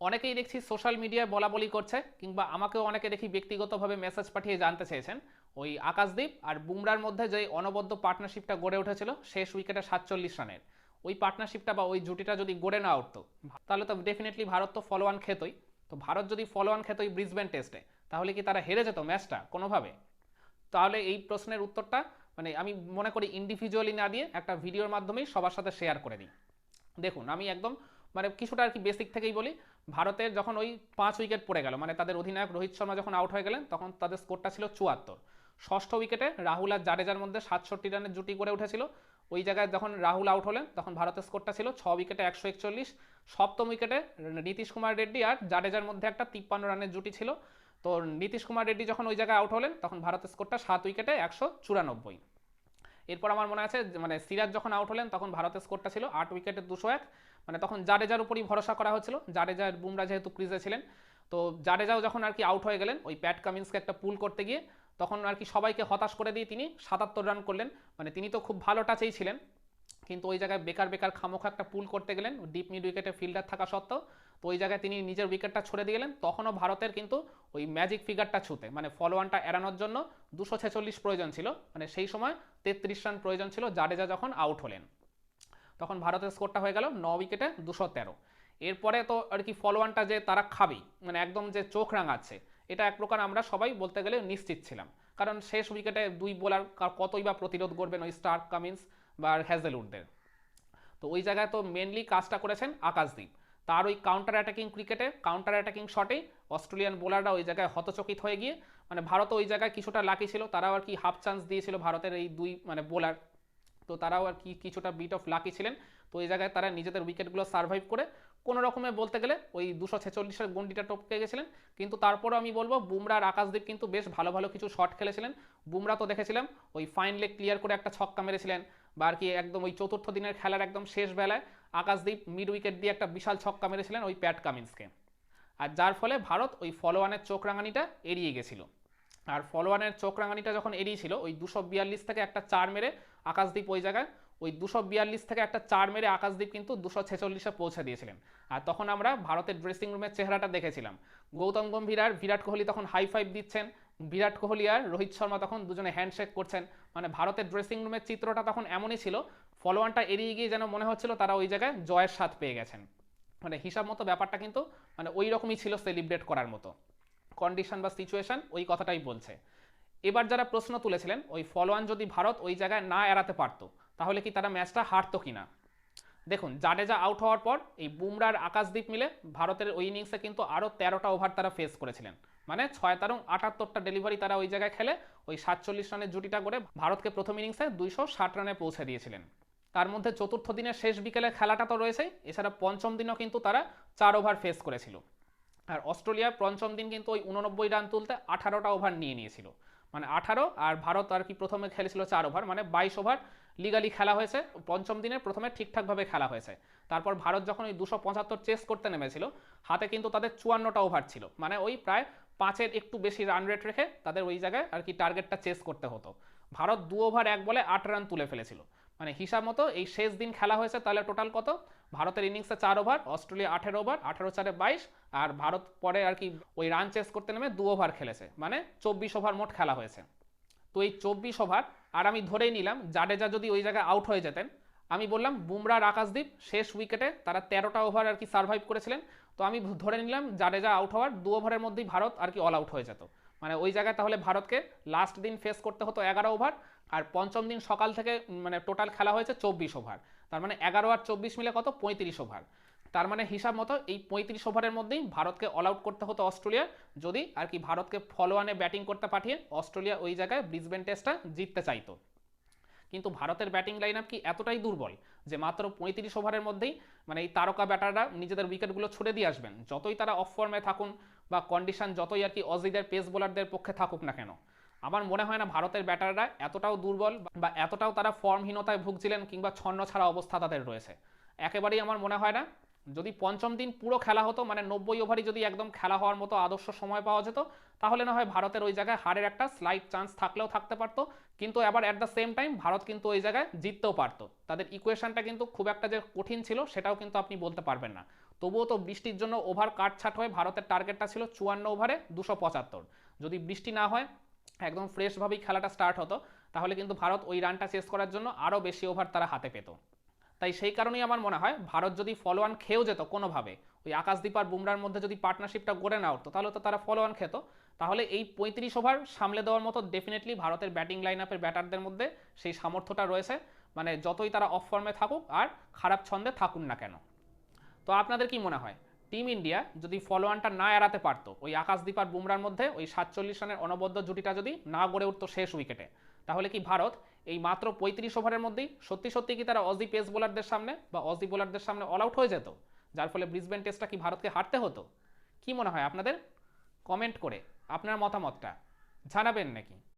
অনেকেই দেখছি সোশ্যাল মিডিয়ায় বলা বলি করছে, কিংবা আমাকেও অনেকে দেখি ব্যক্তিগতভাবে মেসেজ পাঠিয়ে জানতে চেয়েছেন। ওই আকাশদ্বীপ আর বুমরার মধ্যে যে অনবদ্য পার্টনারশিপটা গড়ে উঠেছিল, শেষ উইকেটে সাতচল্লিশ রানের। ওই পার্টনারশিপটা বা ওই জুটিটা যদি গড়ে না উঠতো, তাহলে তো ডেফিনেটলি ভারত তো ফলো ওয়ান খেতই। তো ভারত যদি ফলো ওয়ান খেতই ব্রিসবেন টেস্টে তাহলে কি তারা হেরে যেত ম্যাচটা কোনোভাবে? তাহলে এই প্রশ্নের উত্তরটা মানে আমি মনে করি ইন্ডিভিজুয়ালি না দিয়ে একটা ভিডিওর মাধ্যমেই সবার সাথে শেয়ার করে দিই। দেখুন, আমি একদম মানে কিছুটা আর কি বেসিক থেকেই বলি ভারতের যখন ওই পাঁচ উইকেট পড়ে গেল মানে তাদের অধিনায়ক রোহিত শর্মা যখন আউট হয়ে গেলেন, তখন তাদের স্কোরটা ছিল চুয়াত্তর। ষষ্ঠ উইকেটে রাহুল আর জাডেজার মধ্যে সাতষট্টি রানের জুটি করে উঠেছিল। ওই জায়গায় যখন রাহুল আউট হলেন, তখন ভারতের স্কোরটা ছিল ছ উইকেটে একশো একচল্লিশ। সপ্তম উইকেটে নীতিশ কুমার রেড্ডি আর জাডেজার মধ্যে একটা তিপ্পান্ন রানের জুটি ছিল। তো নীতিশ কুমার রেড্ডি যখন ওই জায়গায় আউট হলেন, তখন ভারতের স্কোরটা সাত উইকেটে একশো চুরানব্বই। এরপর আমার মনে আছে মানে সিরাজ যখন আউট হলেন, তখন ভারতের স্কোরটা ছিল আট উইকেটে দুশো এক। মানে তখন জাডেজার উপরই ভরসা করা হচ্ছিল। জাডেজার বুমরা যেহেতু ক্রিজে ছিলেন, তো জাডেজাও যখন আর কি আউট হয়ে গেলেন, ওই প্যাট কামিন্সকে একটা পুল করতে গিয়ে, তখন আর কি সবাইকে হতাশ করে দিয়ে তিনি সাতাত্তর রান করলেন। মানে তিনি তো খুব ভালো টাচেই ছিলেন। কিন্তু ওই জায়গায় বেকার বেকার খামোখা একটা পুল করতে গেলেন ডিপ মিড উইকেটে ফিল্ডার থাকা সত্ত্বেও, তো ওই জায়গায় তিনি নিজের উইকেটটা ছড়ে দিয়ে গেলেন, তখনও ভারতের কিন্তু ওই ম্যাজিক ফিগারটা ছুতে মানে ফলোয়ানটা এড়ানোর জন্য দুশো ছেচল্লিশ প্রয়োজন ছিল মানে সেই সময় তেত্রিশ রান প্রয়োজন ছিল, জাডেজা যখন আউট হলেন। তখন ভারতের স্কোরটা হয়ে গেল ন উইকেটে দুশো তেরো। এরপরে তো আর কি ফলোয়ানটা যে তারা খাবেই মানে একদম যে চোখ রাঙাচ্ছে, এটা এক প্রকার আমরা সবাই বলতে গেলে নিশ্চিত ছিলাম। কারণ শেষ উইকেটে দুই বোলার কতই বা প্রতিরোধ করবেন ওই স্টার্ক কামিন্স বা হ্যাজেলউডদের তো ওই জায়গায় তো মেনলি কাজটা করেছেন আকাশদ্বীপ তার ওই কাউন্টার অ্যাটাকিং ক্রিকেটে কাউন্টার অ্যাটাকিং শটে অস্ট্রেলিয়ান বোলাররা ওই জায়গায় হতচকিত হয়ে গিয়ে মানে ভারত ওই জায়গায় কিছুটা লাকি ছিল, তারাও আর কি হাফ চান্স দিয়েছিল ভারতের এই দুই মানে বোলার তো তারাও আর কি কিছুটা বিট অফ লাকি ছিলেন। তো এই জায়গায় তারা নিজেদের উইকেটগুলো সার্ভাইভ করে, কোনো রকমে বলতে গেলে ওই দুশো ছেচল্লিশের গন্ডিটা টপকে গেছিলেন। কিন্তু তারপরেও আমি বলব বুমরা আর আকাশদীপ কিন্তু বেশ ভালো ভালো কিছু শট খেলেছিলেন। বুমরা তো দেখেছিলাম, ওই ফাইন লেগ ক্লিয়ার করে একটা ছক্কা মেরেছিলেন। বা আর কি একদম ওই চতুর্থ দিনের খেলার একদম শেষ বেলায় আকাশদীপ মিড উইকেট দিয়ে একটা বিশাল ছক্কা মেরেছিলেন ওই প্যাট কামিন্সকে। আর যার ফলে ভারত ওই ফলোয়ানের চোখ রাঙানিটা এড়িয়ে গেছিল। আর ফলোয়ানের চোখ রাঙানিটা যখন এড়িয়েছিল ওই দুশো বিয়াল্লিশ থেকে একটা চার মেরে আকাশদীপ ওই জায়গায়, ওই দুশো বিয়াল্লিশ থেকে একটা চার মেরে আকাশদীপ কিন্তু দুশো ছেচল্লিশে পৌঁছে দিয়েছিলেন। আর তখন আমরা ভারতের ড্রেসিং রুমের চেহারাটা দেখেছিলাম। গৌতম গম্ভীর আর বিরাট কোহলি তখন হাই ফাইভ দিচ্ছেন। বিরাট কোহলি আর রোহিত শর্মা তখন দুজনে হ্যান্ডশেক করছেন। মানে ভারতের ড্রেসিং রুমের চিত্রটা তখন এমনই ছিল ফলোয়ানটা এড়িয়ে গিয়ে যেন মনে হচ্ছিল তারা ওই জায়গায় জয়ের স্বাদ পেয়ে গেছেন। মানে হিসাব মতো ব্যাপারটা কিন্তু মানে ওই রকমই ছিল সেলিব্রেট করার মতো। কন্ডিশন বা সিচুয়েশন ওই কথাটাই বলছে। এবার যারা প্রশ্ন তুলেছিলেন, ওই ফলোয়ান যদি ভারত ওই জায়গায় না এড়াতে পারতো, তাহলে কি তারা ম্যাচটা হারতো কিনা? দেখুন, জাডেজা আউট হওয়ার পর এই বুমরার আকাশদ্বীপ মিলে ভারতের ওই ইনিংসে কিন্তু আরও তেরোটা ওভার তারা ফেস করেছিলেন। মানে ছয় তারং আটাত্তরটা ডেলিভারি তারা ওই জায়গায় খেলে। ওই সাতচল্লিশ রানের জুটিটা করে ভারতকে প্রথম ইনিংসে দুইশো ষাট রানে পৌঁছে দিয়েছিলেন। তার মধ্যে চতুর্থ দিনের শেষ বিকেলে খেলাটা তো রয়েছেই, এছাড়া পঞ্চম দিনও কিন্তু তারা চার ওভার ফেস করেছিল। আর অস্ট্রেলিয়ার পঞ্চম দিন কিন্তু ওই উননব্বই রান তুলতে আঠারোটা ওভার নিয়ে নিয়েছিল। মানে আঠারো আর ভারত আর কি প্রথমে খেলেছিল চার ওভার মানে বাইশ ওভার লিগালি খেলা হয়েছে। পঞ্চম দিনে প্রথমে ঠিকঠাকভাবে খেলা হয়েছে। তারপর ভারত যখন ওই দুশো পঁচাত্তর চেস করতে নেমেছিল, হাতে কিন্তু তাদের চুয়ান্নটা ওভার ছিল। মানে ওই প্রায় পাঁচের একটু বেশি রান রেট রেখে তাদের ওই জায়গায় আর কি টার্গেটটা চেস করতে হতো। ভারত দু ওভার এক বলে আট রান তুলে ফেলেছিল। মানে হিসাব মতো এই শেষ দিন খেলা হয়েছে তাহলে টোটাল কত? ভারতের ইনিংসে চার ওভার অস্ট্রেলিয়া আঠেরো ওভার আঠেরো চারে বাইশ, আর ভারত পরে আর কি ওই রান চেস করতে নেমে দু ওভার খেলেছে। মানে চব্বিশ ওভার মোট খেলা হয়েছে। তো এই চব্বিশ ওভার আর আমি ধরেই নিলাম, জাডেজা যদি ওই জায়গায় আউট হয়ে যেতেন, আমি বললাম বুমরার আকাশদ্বীপ শেষ উইকেটে তারা তেরোটা ওভার আর কি সার্ভাইভ করেছিলেন। তো আমি ধরে নিলাম জাডেজা আউট হওয়ার দু ওভারের মধ্যেই ভারত আর কি অল আউট হয়ে যেত। মানে ওই জায়গায় তাহলে ভারতকে লাস্ট দিন ফেস করতে হতো এগারো ওভার আর পঞ্চম দিন সকাল থেকে মানে টোটাল খেলা হয়েছে চব্বিশ ওভার তার মানে এগারো আর চব্বিশ মিলে কত? পঁয়ত্রিশ ওভার তার মানে হিসাব মতো এই পঁয়ত্রিশ ওভারের মধ্যেই ভারতকে অল আউট করতে হতো অস্ট্রেলিয়া। যদি আর কি ভারতকে ফলোয়ানে ব্যাটিং করতে পাঠিয়ে অস্ট্রেলিয়া ওই জায়গায় ব্রিসবেন টেস্টটা জিততে চাইতো। কিন্তু ভারতের ব্যাটিং লাইন আপ কি এতটাই দুর্বল যে মাত্র পঁয়ত্রিশ ওভারের মধ্যেই মানে এই তারকা ব্যাটাররা নিজেদের উইকেটগুলো ছুড়ে দিয়ে আসবেন? যতই তারা অফ ফর্মে থাকুন বা কন্ডিশন যতই আর কি অজিদের পেস বোলারদের পক্ষে থাকুক না কেন, আমার মনে হয় না ভারতের ব্যাটাররা এতটাও দুর্বল বা এতটাও তারা ফর্মহীনতায় ভুগছিলেন কিংবা ছন্ন ছাড়া অবস্থা তাদের রয়েছে। একেবারেই আমার মনে হয় না যদি পঞ্চম দিন পুরো খেলা হতো মানে নব্বই ওভারই যদি একদম খেলা হওয়ার মতো আদর্শ সময় পাওয়া যেত, তাহলে না হয় ভারতের ওই জায়গায় হারের একটা স্লাইট চান্স থাকলেও থাকতে পারতো। কিন্তু আবার at the same time Bharat কিন্তু ওই জায়গায় জিততেও পারতো। তাদের ইকুয়েশনটা কিন্তু খুব একটা যে কঠিন ছিল, সেটাও কিন্তু আপনি বলতে পারবেন না। তবুও তো বৃষ্টির জন্য ওভার কাটছাট হয়ে ভারতের টার্গেটটা ছিল চুয়ান্ন ওভারে দুশো পঁচাত্তর। যদি বৃষ্টি না হয়, একদম ফ্রেশভাবেই খেলাটা স্টার্ট হতো, তাহলে কিন্তু ভারত ওই রানটা শেষ করার জন্য আরও বেশি ওভার তারা হাতে পেত। তাই সেই কারণেই আমার মনে হয় ভারত যদি ফলো অন খেয়েও যেত কোনোভাবে, ওই আকাশদীপ আর বুমরার মধ্যে যদি পার্টনারশিপটা গড়ে না উঠতো তাহলে তো তারা ফলো অন খেত। তাহলে এই পঁয়ত্রিশ ওভার সামলে দেওয়ার মতো ডেফিনেটলি ভারতের ব্যাটিং লাইন আপের ব্যাটারদের মধ্যে সেই সামর্থ্যটা রয়েছে। মানে যতই তারা অফ ফর্মে থাকুক আর খারাপ ছন্দে থাকুন না কেন। তো আপনাদের কি মনে হয়? টিম ইন্ডিয়া যদি ফলো অনটা না এড়াতে পারতো, ওই আকাশদীপ আর বুমরার মধ্যে ওই সাতচল্লিশ রানের অনবদ্য জুটিটা যদি না গড়ে উঠতো শেষ উইকেটে তাহলে কি ভারত এই মাত্র পঁয়ত্রিশ ওভারের মধ্যেই সত্যি সত্যি কি তারা অজি পেস বোলারদের সামনে বা অজি বোলারদের সামনে অল আউট হয়ে যেত? যার ফলে ব্রিসবেন টেস্টটা কি ভারতকে হারতে হতো? কি মনে হয় আপনাদের? কমেন্ট করে আপনার মতামতটা জানাবেন নাকি?